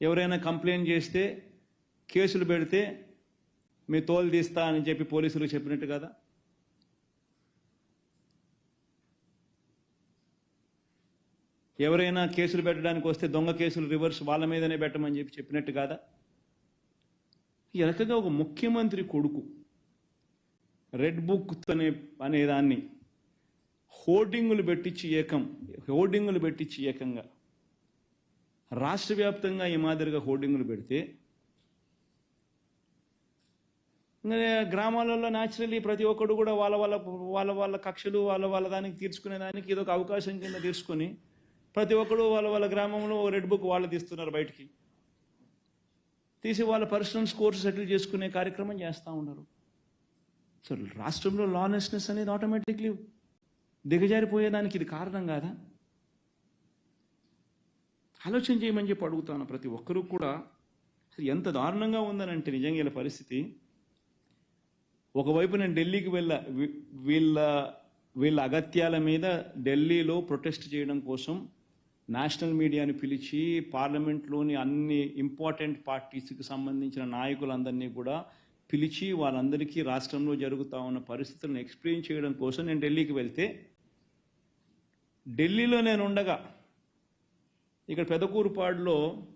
ఎవరైనా కంప్లైంట్ చేస్తే కేసులు పెడితే మీ తోలు తీస్తా అని చెప్పి పోలీసులు చెప్పినట్టు కదా? ఎవరైనా కేసులు పెట్టడానికి వస్తే దొంగ కేసులు రివర్స్ వాళ్ళ మీదనే పెట్టమని చెప్పి చెప్పినట్టు కాదా? ఈ రకంగా ఒక ముఖ్యమంత్రి కొడుకు రెడ్ బుక్ అనే అనేదాన్ని హోర్డింగులు పెట్టించి ఏకం హోర్డింగులు పెట్టించి ఏకంగా రాష్ట్ర వ్యాప్తంగా ఈ మాదిరిగా హోర్డింగులు పెడితే గ్రామాలలో న్యాచురలీ ప్రతి ఒక్కడు కూడా వాళ్ళ వాళ్ళ వాళ్ళ వాళ్ళ కక్షలు వాళ్ళ వాళ్ళ దానికి తీర్చుకునే దానికి ఇదొక అవకాశం కింద తీసుకొని ప్రతి ఒక్కడు వాళ్ళ వాళ్ళ గ్రామంలో రెడ్ బుక్ వాళ్ళు తీస్తున్నారు బయటికి. తీసి వాళ్ళ పర్సనల్ స్కోర్స్ సెటిల్ చేసుకునే కార్యక్రమం చేస్తూ ఉన్నారు. సో రాష్ట్రంలో లానెస్నెస్ అనేది ఆటోమేటిక్లీ దిగజారిపోయేదానికి ఇది కారణం కాదా? ఆలోచన చేయమని చెప్పి అడుగుతాను ప్రతి ఒక్కరూ కూడా. అసలు ఎంత దారుణంగా ఉందనంటే నిజంగా వీళ్ళ పరిస్థితి. ఒకవైపు నేను ఢిల్లీకి వెళ్ళ వీళ్ళ వీళ్ళ అగత్యాల మీద ఢిల్లీలో ప్రొటెస్ట్ చేయడం కోసం నేషనల్ మీడియాని పిలిచి పార్లమెంట్లోని అన్ని ఇంపార్టెంట్ పార్టీస్కి సంబంధించిన నాయకులందరినీ కూడా పిలిచి వాళ్ళందరికీ రాష్ట్రంలో జరుగుతూ ఉన్న పరిస్థితులను ఎక్స్ప్లెయిన్ చేయడం కోసం నేను ఢిల్లీకి వెళ్తే ఢిల్లీలో నేను ఉండగా ఇక్కడ పెదకూరుపాడులో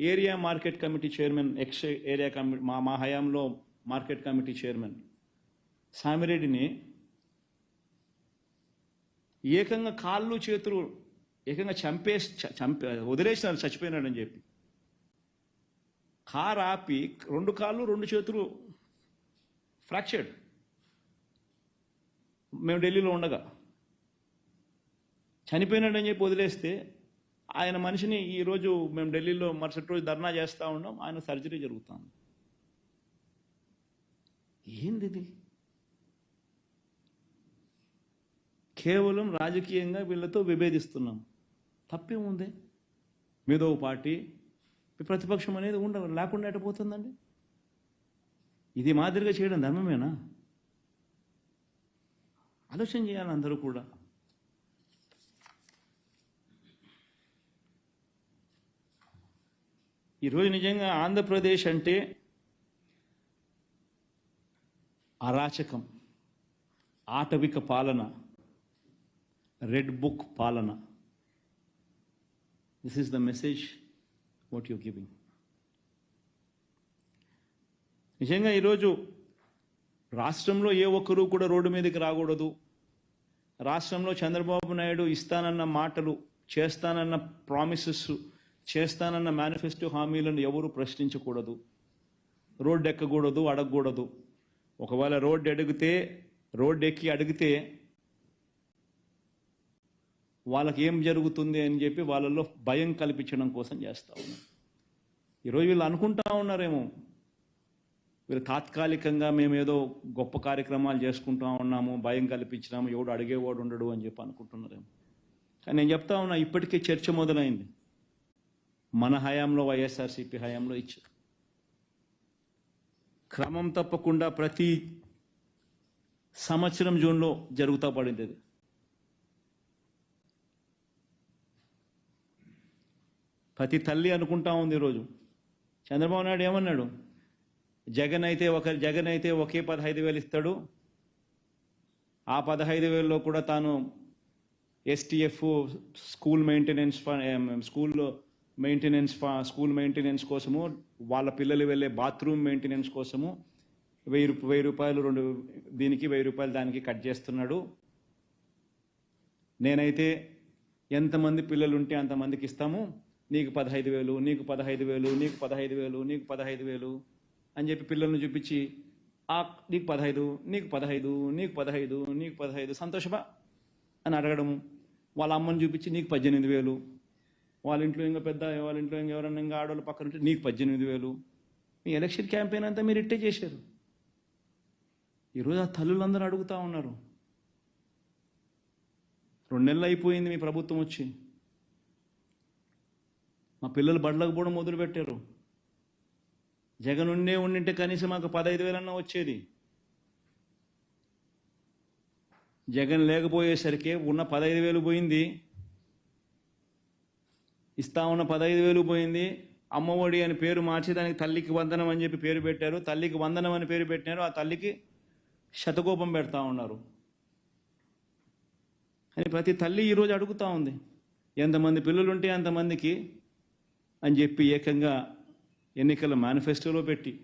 area market committee chairman ex area committee మా మా హయాంలో మార్కెట్ కమిటీ చైర్మన్ సామిరెడ్డిని ఏకంగా కాళ్ళు చేతులు ఏకంగా చంపే చంపే వదిలేసినారు చచ్చిపోయినాడని చెప్పి. కారు ఆపి రెండు కాళ్ళు రెండు చేతులు ఫ్రాక్చర్డ్. మేము ఢిల్లీలో ఉండగా. చనిపోయినాడని చెప్పి వదిలేస్తే ఆయన మనిషిని ఈరోజు మేము ఢిల్లీలో మరుసటి రోజు ధర్నా చేస్తూ ఉన్నాం ఆయన సర్జరీ జరుగుతుంది ఏంది ఇది కేవలం రాజకీయంగా వీళ్ళతో విభేదిస్తున్నాం. తప్పేముంది? మీదో పార్టీ ప్రతిపక్షం అనేది ఉండ లేకుండా పోతుందండి? ఇది మాదిరిగా చేయడం ధర్మమేనా? ఆలోచన చేయాలి అందరూ కూడా. ఈరోజు నిజంగా ఆంధ్రప్రదేశ్ అంటే అరాచకం ఆటవిక పాలన రెడ్ బుక్ పాలన. This is the message what you giving నిజంగా ఈరోజు రాష్ట్రంలో ఏ ఒక్కరూ కూడా రోడ్డు మీదకి రాకూడదు. రాష్ట్రంలో చంద్రబాబు నాయుడు ఇస్తానన్న మాటలు చేస్తానన్న ప్రామిసెస్ చేస్తానన్న మేనిఫెస్టో హామీలను ఎవరు ప్రశ్నించకూడదు. రోడ్డు ఎక్కకూడదు అడగకూడదు. ఒకవేళ రోడ్డు అడిగితే రోడ్డు ఎక్కి అడిగితే వాళ్ళకి ఏం జరుగుతుంది అని చెప్పి వాళ్ళలో భయం కల్పించడం కోసం చేస్తూ ఉన్నారు ఈరోజు వీళ్ళు అనుకుంటా ఉన్నారేమో. వీళ్ళు తాత్కాలికంగా మేము ఏదో గొప్ప కార్యక్రమాలు చేసుకుంటా ఉన్నాము భయం కల్పించినాము ఎవడు అడిగేవాడు ఉండడు అని చెప్పి అనుకుంటున్నారేమో. కానీ నేను చెప్తా ఉన్నా ఇప్పటికే చర్చ మొదలైంది. మన హయాంలో వైఎస్ఆర్సీపీ హయాంలో ఇచ్చారు క్రమం తప్పకుండా ప్రతి సంవత్సరం జూన్లో జరుగుతూ పడింది అది. ప్రతి తల్లి అనుకుంటా ఉంది ఈరోజు. చంద్రబాబు నాయుడు ఏమన్నాడు? జగన్ అయితే ఒక జగన్ అయితే ఒకే పదహైదు వేలు ఇస్తాడు. ఆ పదహైదు వేలలో కూడా తాను ఎస్టీఎఫ్ స్కూల్ మెయింటెనెన్స్ స్కూల్లో మెయింటెనెన్స్ స్కూల్ మెయింటెనెన్స్ కోసము వాళ్ళ పిల్లలు వెళ్ళే బాత్రూమ్ మెయింటెనెన్స్ కోసము వెయ్యి రూప- వెయ్యి రూపాయలు రెండు దీనికి వెయ్యి రూపాయలు దానికి కట్ చేస్తున్నాడు. నేనైతే ఎంతమంది పిల్లలు ఉంటే అంతమందికి ఇస్తాము. నీకు పదహైదు వేలు నీకు పదహైదు వేలు నీకు పదహైదు వేలు నీకు పదహైదు వేలు అని చెప్పి పిల్లల్ని చూపించి ఆ నీకు పదహైదు నీకు పదహైదు నీకు పదహైదు నీకు పదహైదు సంతోషమా? అని అడగడము. వాళ్ళ అమ్మని చూపించి నీకు పద్దెనిమిది వేలు వాళ్ళ ఇంట్లో ఇంకా పెద్ద వాళ్ళ ఇంట్లో ఇంకా ఎవరన్నా ఇంకా ఆడవాళ్ళు పక్కన ఉంటే నీకు పద్దెనిమిది వేలు. మీ ఎలక్షన్ క్యాంపెయిన్ అంతా మీరు ఇట్టే చేశారు. ఈరోజు ఆ తల్లులందరూ అడుగుతా ఉన్నారు. రెండు నెలలు అయిపోయింది మీ ప్రభుత్వం వచ్చి. మా పిల్లలు బడిలకు పోవడం జగన్ ఉండే ఉండింటే కనీసం మాకు పదహైదు వేలన్నా వచ్చేది. జగన్ లేకపోయేసరికి ఉన్న పదహైదు వేలు పోయింది. ఇస్తా ఉన్న పదహైదు వేలు పోయింది. అమ్మఒడి అని పేరు మార్చి దానికి తల్లికి వందనం అని చెప్పి పేరు పెట్టారు. తల్లికి వందనం అని పేరు పెట్టినారు. ఆ తల్లికి శతకోపం పెడతా ఉన్నారు. అని ప్రతి తల్లి ఈరోజు అడుగుతా ఉంది. ఎంతమంది పిల్లలు ఉంటే అంతమందికి అని చెప్పి ఏకంగా ఎన్నికల మేనిఫెస్టోలో పెట్టి.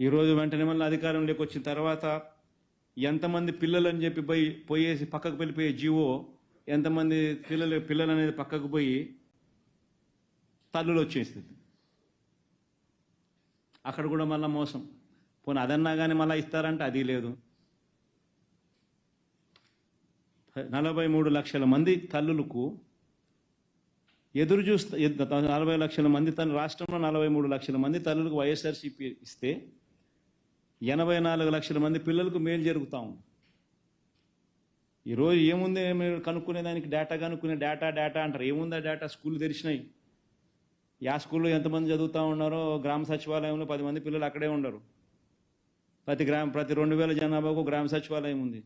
ఈరోజు వెంటనే మళ్ళీ అధికారంలోకి వచ్చిన తర్వాత ఎంతమంది పిల్లలు అని చెప్పి పోయి పోయేసి పక్కకు వెళ్ళిపోయే జీవో ఎంతమంది పిల్లలు పిల్లలు అనేది పక్కకు పోయి తల్లులు వచ్చేస్తుంది అక్కడ కూడా మళ్ళీ మోసం. పోనీ అదన్నా కానీ మళ్ళీ ఇస్తారంటే అది లేదు. నలభై మూడు లక్షల మంది తల్లులకు ఎదురు చూస్తా నలభై లక్షల మంది తల్లి రాష్ట్రంలో నలభై మూడు లక్షల మంది తల్లులకు వైఎస్ఆర్సీపీ ఇస్తే ఎనభై నాలుగు లక్షల మంది పిల్లలకు మేలు జరుగుతూ ఉంది. ఈరోజు ఏముంది? మీరు కనుక్కునే దానికి డేటా కనుక్కునే డేటా డేటా అంటారు. ఏముందా డేటా స్కూల్ తెరిచినాయి. యా స్కూల్లో ఎంతమంది చదువుతూ ఉన్నారో గ్రామ సచివాలయంలో పది మంది పిల్లలు అక్కడే ఉండరు. ప్రతి గ్రామ ప్రతి రెండు వేల జనాభాకు గ్రామ సచివాలయం ఉంది.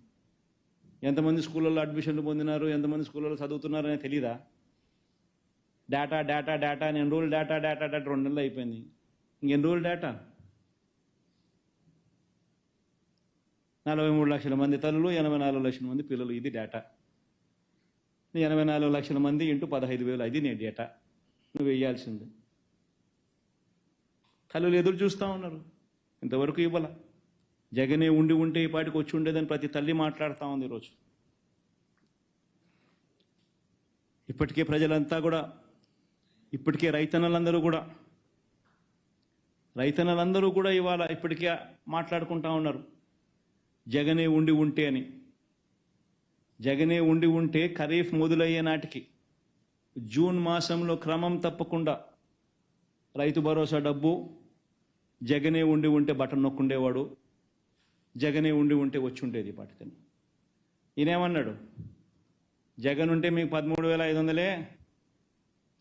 ఎంతమంది స్కూళ్ళల్లో అడ్మిషన్లు పొందినారు ఎంతమంది స్కూళ్ళలో చదువుతున్నారు అనేది తెలీదా? డేటా డేటా డేటా అని ఎన్ని రోజులు డేటా డేటా డేటా రెండు నెలలు అయిపోయింది. ఇంకెన్ని రోజులు డేటా నలభై మూడు లక్షల మంది తల్లులు ఎనభై నాలుగు లక్షల మంది పిల్లలు. ఇది డేటా ఎనభై నాలుగు లక్షల మంది ఇంటూ పదహైదు వేలు. అది నీ డేటా నువ్వు వేయాల్సింది. తల్లులు ఎదురు చూస్తూ ఉన్నారు. ఇంతవరకు ఇవ్వాల. జగనే ఉండి ఉంటే ఈ పాటికి వచ్చి ఉండేదని ప్రతి తల్లి మాట్లాడుతూ ఉంది ఈరోజు. ఇప్పటికే ప్రజలంతా కూడా ఇప్పటికే రైతన్నలందరూ కూడా రైతన్నలందరూ కూడా ఇవాళ ఇప్పటికే మాట్లాడుకుంటా ఉన్నారు. జగనే ఉండి ఉంటే అని. జగనే ఉండి ఉంటే ఖరీఫ్ మొదలయ్యే నాటికి జూన్ మాసంలో క్రమం తప్పకుండా రైతు భరోసా డబ్బు జగనే ఉండి ఉంటే బటన్ నొక్కుండేవాడు జగనే ఉండి ఉంటే వచ్చి ఉండేది పాటికని ఈయనేమన్నాడు? జగన్ ఉంటే మీకు పదమూడు వేల ఐదు వందలే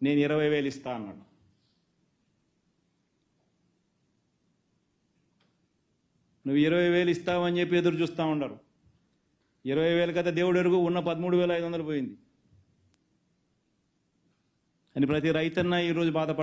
నేను ఇరవై వేలు ఇస్తా అన్నాడు. నువ్వు ఇరవై వేలు ఇస్తావని చెప్పి ఎదురు చూస్తూ ఉండరు. ఇరవై వేలు కదా దేవుడు ఎరుగు ఉన్న పదమూడు వేల ఐదు వందలు పోయింది. అని ప్రతి రైతన్న ఈరోజు బాధపడుతూ